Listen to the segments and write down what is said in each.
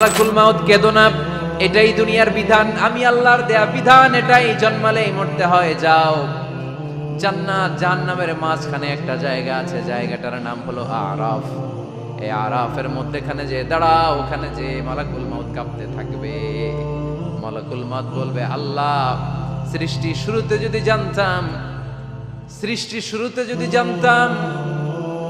মালাকুল মাউত কেদো এটাই দুনিয়ার বিধান। আমি আল্লাহর দেয়া বিধান, এটাই জন্মালেই মরতে হয়, যাও। জান্নাত, জাহান্নামের মাঝখানে একটা জায়গা আছে, জায়গাটার নাম হলো আরাফ। এই আরাফের মধ্যেখানে যে দাঁড়াও, ওখানে যে মালাকুল মাউত কাঁপতে থাকবে। মালাকুল মাউত বলবে, আল্লাহ, সৃষ্টি শুরুতে যদি জানতাম, সৃষ্টি শুরুতে যদি জানতাম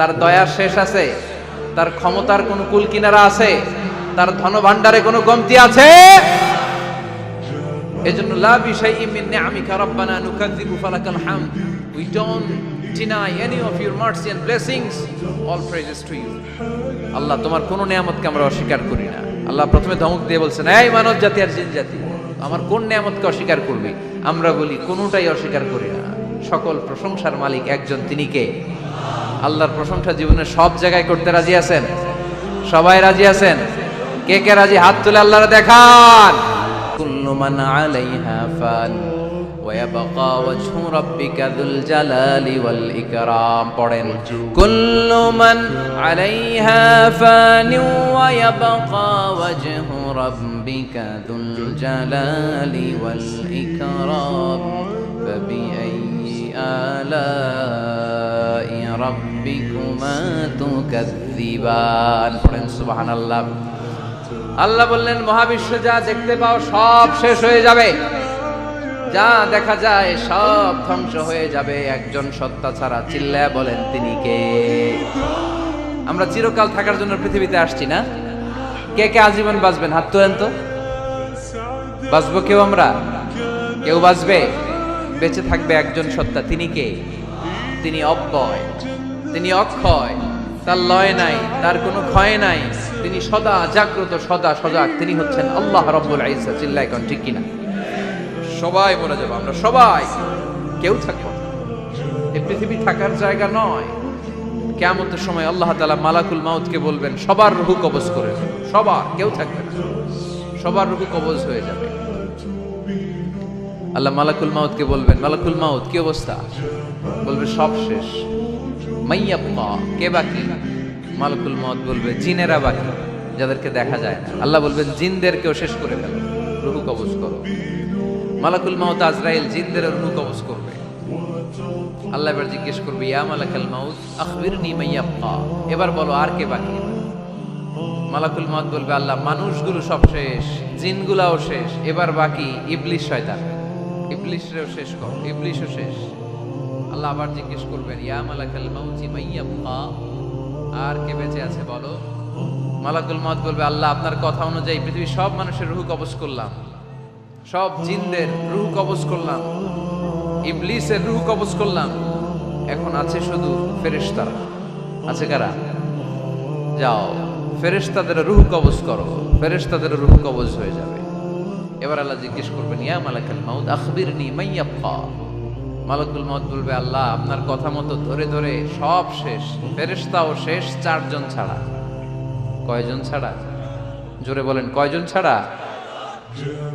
তার দয়ার শেষ আছে, তার ক্ষমতার কোনো কুল কিনারা আছে, তার ধন ভান্ডারে কোনো কমতি আছে। এজন্য লা বিশাইইন মিন নিআমিকা রাব্বানা নুকাযযিবু ফালাকাল হামদ। We don't deny any of your mercy and blessings. All praises to you. Allah, তোমার কোন নিয়ামতকে আমরা অস্বীকার করি না। আল্লাহ প্রথমে ধমক দিয়ে বলছেন, এই মানব জাতি আর জিন জাতি, আমার কোন নিয়ামতকে অস্বীকার করবি? আমরা বলি, কোনোটাই অস্বীকার করি না। সকল প্রশংসার মালিক একজন তিনি কে? আল্লাহর প্রশংসা জীবনে সব জায়গায় করতে রাজি আছেন সবাই রাজি আছেন কে কে রাজি হাত তুলে আল্লাহর দেখান কুল্লু মান আলাইহা ফান ويبقى وجه ربك ذو الجلال والإكرام পড়েন كل من عليها فان ويبقى وجه ربك ذو الجلال والإكرام فبأي آلاء রাব্বিকুমা তুকাজ্জিবান পড়েন সুবহানাল্লাহ। আল্লাহ বললেন, মহাবিশ্ব যা দেখতে পাও সব শেষ হয়ে যাবে। যা দেখা যায় সব ধ্বংস হয়ে যাবে। একজন সত্তা ছাড়া চিল্লা বলেন, তিনি কে? আমরা চিরকাল থাকার জন্য পৃথিবীতে আসছি না। কে কে আজীবন বাঁচবেন? হাত তোলেন তো। বাঁচবো কেউ আমরা? কেউ বাঁচবে? বেঁচে থাকবে একজন সত্তা। তিনি কে? তিনি অব্যয়, তিনি অক্ষয়, তার লয় নাই, তার কোনো ক্ষয় নাই, তিনি সদা জাগ্রত, সদা সজাগ, তিনি হচ্ছেন আল্লাহ রব্বুল আইসা চিল্লা এখন ঠিক কিনা সবাই মরে যাব আমরা, সবাই, কেউ থাকব। এই পৃথিবী থাকার জায়গা নয় কেমতের সময় আল্লাহ তালা মালাকুল মাউতকে বলবেন, সবার রুহু কবজ করে। সবার, কেউ থাকবে সবার রুহু কবজ হয়ে যাবে আল্লাহ মালাকুল মাউতকে বলবেন, মালাকুল মাউত, কি অবস্থা? বলবে, সব শেষ। মাইয়াপ্পা কে বাকি? মালাকুল মাউত বলবে, জিনেরা বাকি, যাদেরকে দেখা যায় না। আল্লাহ বলবেন, জিনদেরকেও শেষ করে ফেলো, রুহু কবজ করো। মালাকুল মাউত আজরাইল, জিনদের রুহু কবজ করবে। আল্লাহ এবার জিজ্ঞেস করবে, ইয়া মালাকাল মাউত, আখবিরনি মাইয়াবকা এবার বলো, আর কে বাকি? মালাকুল মাউত বলবে, আল্লাহ, মানুষগুলো সব শেষ, জিনগুলাও শেষ, এবার বাকি ইবলিশ শয়তান। ইবলিশরেও শেষ কর, ইবলিশও শেষ। আল্লাহ আবার জিজ্ঞেস করবেন, ইয়া মালাকাল মাউতি মাইয়াবকা আর কে বেঁচে আছে বলো? মালাকুল মাউত বলবে, আল্লাহ, আপনার কথা অনুযায়ী পৃথিবীর সব মানুষের রুহ কবজ করলাম। সব জিনদের রুহ কবজ করলাম। ইবলিসের রুহ কবজ করলাম। এখন আছে শুধু ফেরেশতারা। আছে কারা? যাও ফেরেশতাদের রুহ কবজ করো। ফেরেশতাদের রুহ কবজ হয়ে যাবে। এবার আল্লাহ জিজ্ঞেস করবেন, ইয়া মালাকাল মাউত, আখবিরনি মাইয়াবকা মালাকুল মাউত বলবে, আল্লাহ, আপনার কথা মতো ধরে ধরে সব শেষ, ফেরেশতাও শেষ, চারজন ছাড়া। কয়জন ছাড়া? জোরে বলেন, কয়জন ছাড়া?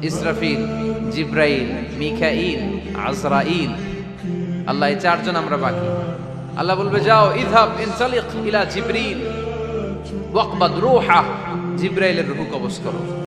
ইসরাফিল, জিব্রাইল মিখাইল আজরাইল। আল্লাহ, এই চারজন আমরা বাকি। আল্লাহ বলবে, যাও, ইযহাব ইনসালিক ইলা জিবরিল ওয়াকবাদ রূহা। জিব্রাইলের রূহ কবজ করো।